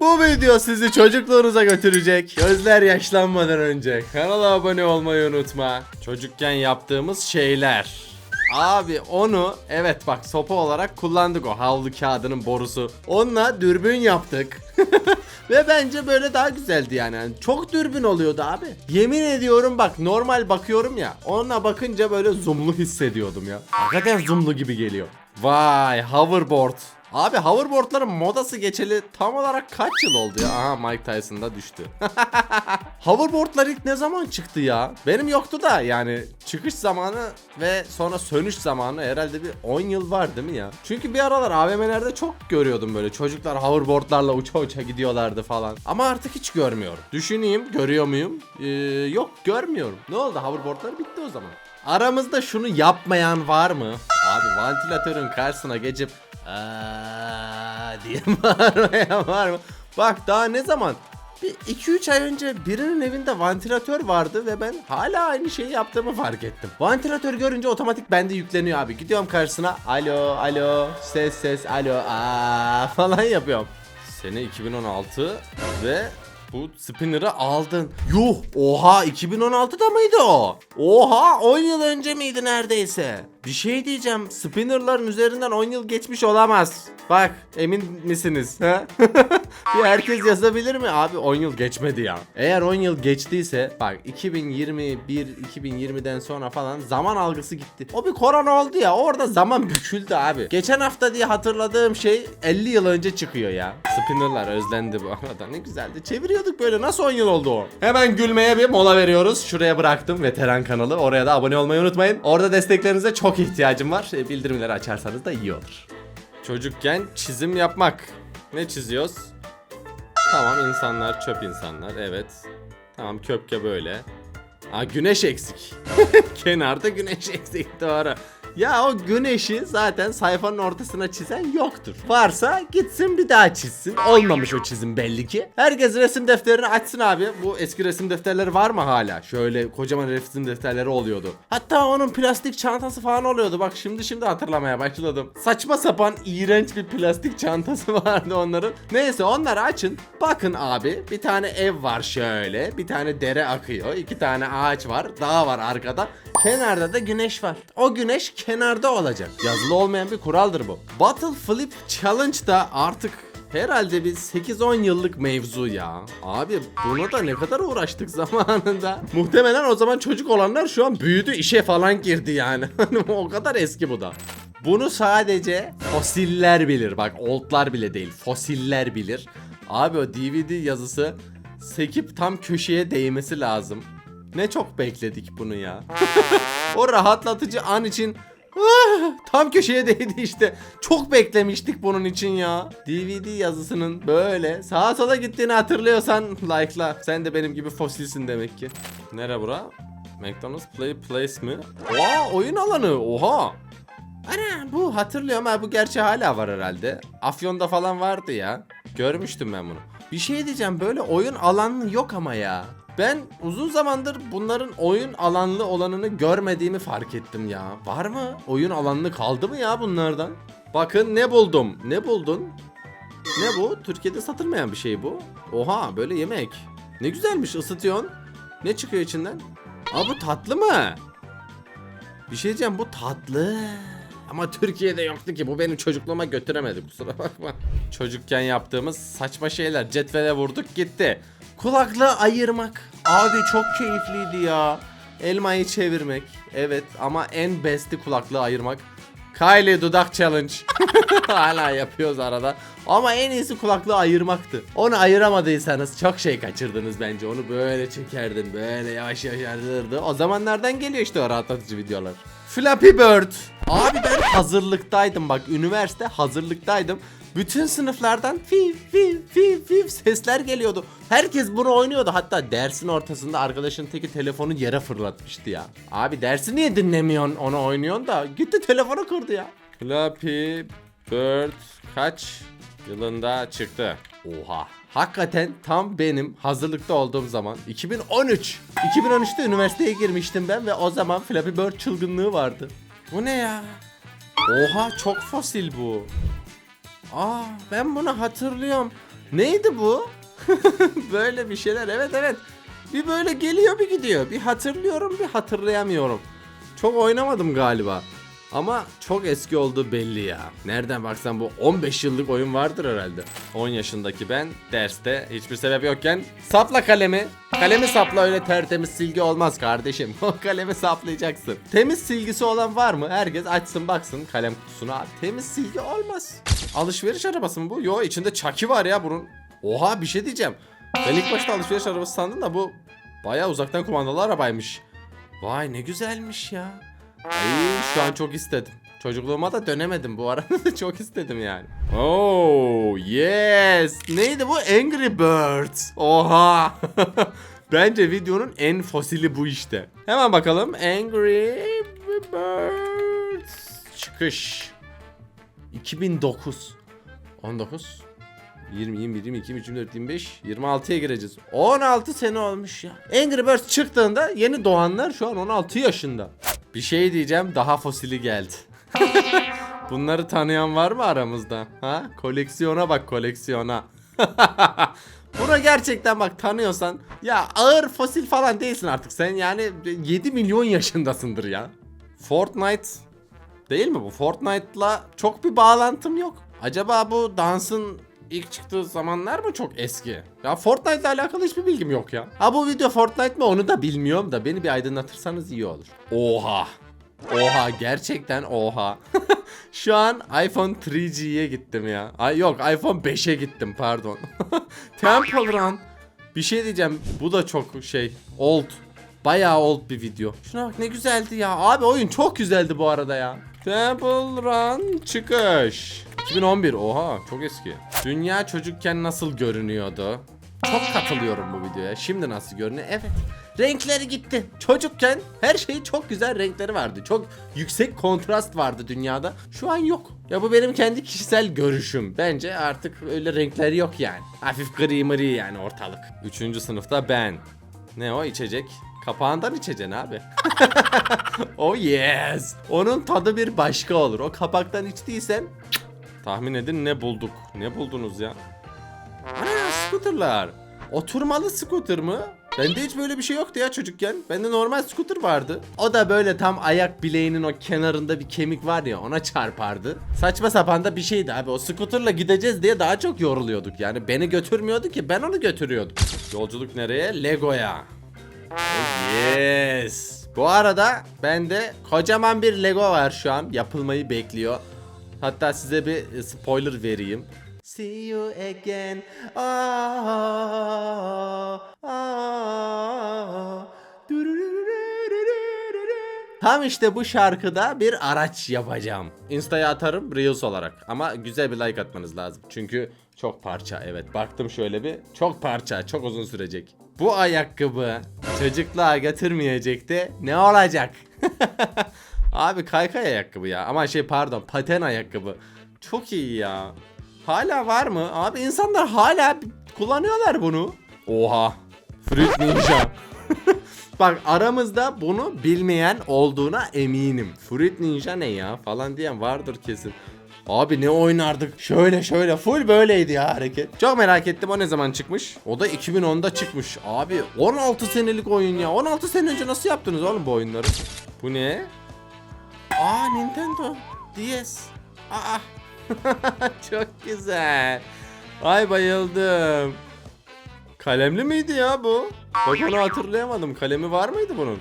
Bu video sizi çocukluğunuza götürecek. Gözler yaşlanmadan önce kanala abone olmayı unutma. Çocukken yaptığımız şeyler. Abi onu evet bak sopa olarak kullandık o havlu kağıdının borusu. Onunla dürbün yaptık. Ve bence böyle daha güzeldi yani. Yani Çok dürbün oluyordu abi. Yemin ediyorum bak normal bakıyorum ya. Onunla bakınca böyle zoomlu hissediyordum ya. Hakikaten zoomlu gibi geliyor. Vay hoverboard. Abi hoverboardların modası geçeli tam olarak kaç yıl oldu ya? Aha Mike Tyson da düştü. Hoverboardlar ilk ne zaman çıktı ya? Benim yoktu da yani çıkış zamanı ve sonra sönüş zamanı herhalde bir 10 yıl var değil mi ya? Çünkü bir aralar AVM'lerde çok görüyordum böyle çocuklar hoverboardlarla uça uça gidiyorlardı falan. Ama artık hiç görmüyorum. Düşüneyim görüyor muyum? Ee, yok görmüyorum. Ne oldu hoverboardlar bitti o zaman. Aramızda şunu yapmayan var mı? Abi vantilatörün karşısına geçip Aa diye bağırmaya var mı? Bak daha ne zaman? Bir 2-3 ay önce birinin evinde vantilatör vardı ve ben hala aynı şeyi yaptığımı fark ettim. Vantilatör görünce otomatik bende yükleniyor abi. Gidiyorum karşısına alo alo ses ses alo aa falan yapıyorum. Sene 2016 ve bu spinner'ı aldın. Yuh oha 2016'da mıydı o? Oha 10 yıl önce miydi neredeyse? Bir şey diyeceğim spinner'ların üzerinden 10 yıl geçmiş olamaz. Bak emin misiniz? Ha? bir herkes yazabilir mi? Abi 10 yıl geçmedi ya. Eğer 10 yıl geçtiyse bak 2021 2020'den sonra falan zaman algısı gitti. O bir korona oldu ya orada zaman büküldü abi. Geçen hafta diye hatırladığım şey 50 yıl önce çıkıyor ya. Spinner'lar özlendi bu arada ne güzeldi. Çeviriyorduk böyle nasıl 10 yıl oldu o? Hemen gülmeye bir mola veriyoruz. Şuraya bıraktım veteran kanalı. Oraya da abone olmayı unutmayın. Orada desteklerinize çok ihtiyacım var. E, Bildirimleri açarsanız da iyi olur. Çocukken çizim yapmak. Ne çiziyoruz? Tamam insanlar çöp insanlar evet. Tamam köpke böyle. Aa güneş eksik. Kenarda güneş eksik doğru. Ya o güneşi zaten sayfanın ortasına çizen yoktur. Varsa gitsin bir daha çizsin. Olmamış o çizim belli ki. Herkes resim defterini açsın abi. Bu eski resim defterleri var mı hala? Şöyle kocaman resim defterleri oluyordu. Hatta onun plastik çantası falan oluyordu. Bak şimdi şimdi hatırlamaya başladım. Saçma sapan iğrenç bir plastik çantası vardı onların. Neyse onları açın. Bakın abi bir tane ev var şöyle. Bir tane dere akıyor. iki tane ağaç var. Dağ var arkada. Kenarda da güneş var. O güneş kenarda olacak. Yazılı olmayan bir kuraldır bu. Bottle Flip Challenge da artık herhalde bir 8-10 yıllık mevzu ya. Abi buna da ne kadar uğraştık zamanında. Muhtemelen o zaman çocuk olanlar şu an büyüdü işe falan girdi yani. Hani o kadar eski bu da. Bunu sadece fosiller bilir. Bak oldlar bile değil. Fosiller bilir. Abi o DVD yazısı sekip tam köşeye değmesi lazım. Ne çok bekledik bunu ya. o rahatlatıcı an için tam köşeye değdi işte. Çok beklemiştik bunun için ya. DVD yazısının böyle sağa sola gittiğini hatırlıyorsan like'la. Sen de benim gibi fosilsin demek ki. Nere bura? McDonald's Play Place mi? Oha oyun alanı oha. Ana bu hatırlıyorum ha bu gerçi hala var herhalde. Afyon'da falan vardı ya. Görmüştüm ben bunu. Bir şey diyeceğim böyle oyun alanı yok ama ya. Ben uzun zamandır bunların oyun alanlı olanını görmediğimi fark ettim ya. Var mı? Oyun alanlı kaldı mı ya bunlardan? Bakın ne buldum. Ne buldun? Ne bu? Türkiye'de satılmayan bir şey bu. Oha böyle yemek. Ne güzelmiş ısıtıyorsun. Ne çıkıyor içinden? Aa bu tatlı mı? Bir şey diyeceğim bu tatlı. Ama Türkiye'de yoktu ki bu benim çocukluğuma götüremedi kusura bakma. Çocukken yaptığımız saçma şeyler cetvele vurduk gitti. Kulaklığı ayırmak. Abi çok keyifliydi ya. Elmayı çevirmek. Evet ama en besti kulaklığı ayırmak. Kylie dudak challenge. Hala yapıyoruz arada. Ama en iyisi kulaklığı ayırmaktı. Onu ayıramadıysanız çok şey kaçırdınız bence. Onu böyle çekerdin. Böyle yavaş yavaş ayırırdı. O zamanlardan geliyor işte o rahatlatıcı videolar. Flappy Bird. Abi ben hazırlıktaydım bak. Üniversite hazırlıktaydım. Bütün sınıflardan fi fi fi fi sesler geliyordu. Herkes bunu oynuyordu. Hatta dersin ortasında arkadaşın teki telefonu yere fırlatmıştı ya. Abi dersi niye dinlemiyorsun onu oynuyorsun da gitti telefonu kırdı ya. Flappy Bird kaç yılında çıktı? Oha. Hakikaten tam benim hazırlıkta olduğum zaman 2013. 2013'te üniversiteye girmiştim ben ve o zaman Flappy Bird çılgınlığı vardı. Bu ne ya? Oha çok fosil bu. Aa ben bunu hatırlıyorum. Neydi bu? böyle bir şeyler evet evet. Bir böyle geliyor bir gidiyor. Bir hatırlıyorum bir hatırlayamıyorum. Çok oynamadım galiba. Ama çok eski olduğu belli ya. Nereden baksan bu 15 yıllık oyun vardır herhalde. 10 yaşındaki ben derste hiçbir sebep yokken sapla kalemi. Kalemi sapla öyle tertemiz silgi olmaz kardeşim. O kalemi saplayacaksın. Temiz silgisi olan var mı? Herkes açsın baksın kalem kutusuna. Temiz silgi olmaz. Alışveriş arabası mı bu? Yo içinde çaki var ya bunun. Oha bir şey diyeceğim. Ben ilk başta alışveriş arabası sandım da bu bayağı uzaktan kumandalı arabaymış. Vay ne güzelmiş ya. Ay şu an çok istedim. Çocukluğuma da dönemedim bu arada çok istedim yani. Oh yes. Neydi bu? Angry Birds. Oha. Bence videonun en fosili bu işte. Hemen bakalım. Angry Birds. Çıkış. 2009. 19. 20, 21, 22, 23, 24, 25, 26'ya gireceğiz. 16 sene olmuş ya. Angry Birds çıktığında yeni doğanlar şu an 16 yaşında. Bir şey diyeceğim daha fosili geldi. Bunları tanıyan var mı aramızda? Ha? Koleksiyona bak koleksiyona. Buna gerçekten bak tanıyorsan ya ağır fosil falan değilsin artık sen yani 7 milyon yaşındasındır ya. Fortnite değil mi bu? Fortnite'la çok bir bağlantım yok. Acaba bu dansın ilk çıktığı zamanlar mı çok eski? Ya Fortnite'la alakalı hiçbir bilgim yok ya. Ha bu video Fortnite mi onu da bilmiyorum da beni bir aydınlatırsanız iyi olur. Oha. Oha gerçekten oha. Şu an iPhone 3G'ye gittim ya. Ay yok iPhone 5'e gittim pardon. Temple Run. Bir şey diyeceğim. Bu da çok şey old. Bayağı old bir video. Şuna bak ne güzeldi ya. Abi oyun çok güzeldi bu arada ya. Temple Run çıkış. 2011 oha çok eski. Dünya çocukken nasıl görünüyordu? Çok katılıyorum bu videoya. Şimdi nasıl görünüyor? Evet. Renkleri gitti. Çocukken her şey çok güzel renkleri vardı. Çok yüksek kontrast vardı dünyada. Şu an yok. Ya bu benim kendi kişisel görüşüm. Bence artık öyle renkleri yok yani. Hafif gri mri yani ortalık. Üçüncü sınıfta ben. Ne o içecek? Kapağından içeceksin abi. oh yes. Onun tadı bir başka olur. O kapaktan içtiysen tahmin edin ne bulduk? Ne buldunuz ya? Ana scooterlar. Oturmalı scooter mı? Bende hiç böyle bir şey yoktu ya çocukken. Bende normal scooter vardı. O da böyle tam ayak bileğinin o kenarında bir kemik var ya ona çarpardı. Saçma sapan da bir şeydi abi. O scooterla gideceğiz diye daha çok yoruluyorduk. Yani beni götürmüyordu ki ben onu götürüyordum. Yolculuk nereye? Lego'ya. Oh yes. Bu arada bende kocaman bir Lego var şu an. Yapılmayı bekliyor. Hatta size bir spoiler vereyim. See you again. Tam işte bu şarkıda bir araç yapacağım. Insta'ya atarım Reels olarak. Ama güzel bir like atmanız lazım. Çünkü çok parça evet. Baktım şöyle bir. Çok parça. Çok uzun sürecek. Bu ayakkabı çocukluğa götürmeyecek de ne olacak? Abi kaykay ayakkabı ya. Ama şey pardon paten ayakkabı. Çok iyi ya. Hala var mı? Abi insanlar hala kullanıyorlar bunu. Oha. Fruit Ninja. Bak aramızda bunu bilmeyen olduğuna eminim. Fruit Ninja ne ya falan diyen vardır kesin. Abi ne oynardık? Şöyle şöyle full böyleydi ya hareket. Çok merak ettim o ne zaman çıkmış? O da 2010'da çıkmış. Abi 16 senelik oyun ya. 16 sene önce nasıl yaptınız oğlum bu oyunları? Bu ne? Aa Nintendo DS. Aa. Çok güzel. Ay bayıldım. Kalemli miydi ya bu? Bak onu hatırlayamadım. Kalemi var mıydı bunun?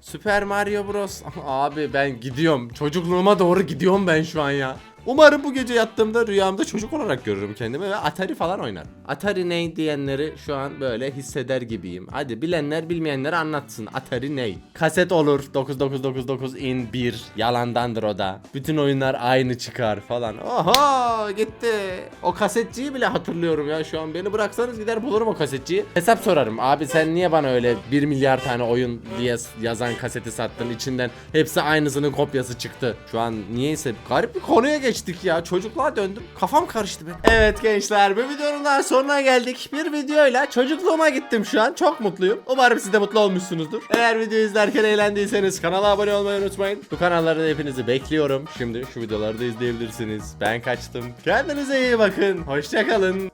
Super Mario Bros. Abi ben gidiyorum. Çocukluğuma doğru gidiyorum ben şu an ya. Umarım bu gece yattığımda rüyamda çocuk olarak görürüm kendimi ve Atari falan oynarım. Atari ne diyenleri şu an böyle hisseder gibiyim. Hadi bilenler bilmeyenler anlatsın. Atari ne? Kaset olur 9999 in 1. Yalandandır o da. Bütün oyunlar aynı çıkar falan. Oho gitti. O kasetçiyi bile hatırlıyorum ya şu an. Beni bıraksanız gider bulurum o kasetçiyi. Hesap sorarım. Abi sen niye bana öyle 1 milyar tane oyun diye yazan kaseti sattın? İçinden hepsi aynısının kopyası çıktı. Şu an niyeyse garip bir konuya geçtik ya. Çocukluğa döndüm. Kafam karıştı be. Evet gençler bu videonun daha sonuna geldik. Bir videoyla çocukluğuma gittim şu an. Çok mutluyum. Umarım siz de mutlu olmuşsunuzdur. Eğer video izlerken eğlendiyseniz kanala abone olmayı unutmayın. Bu kanallarda hepinizi bekliyorum. Şimdi şu videoları da izleyebilirsiniz. Ben kaçtım. Kendinize iyi bakın. Hoşçakalın.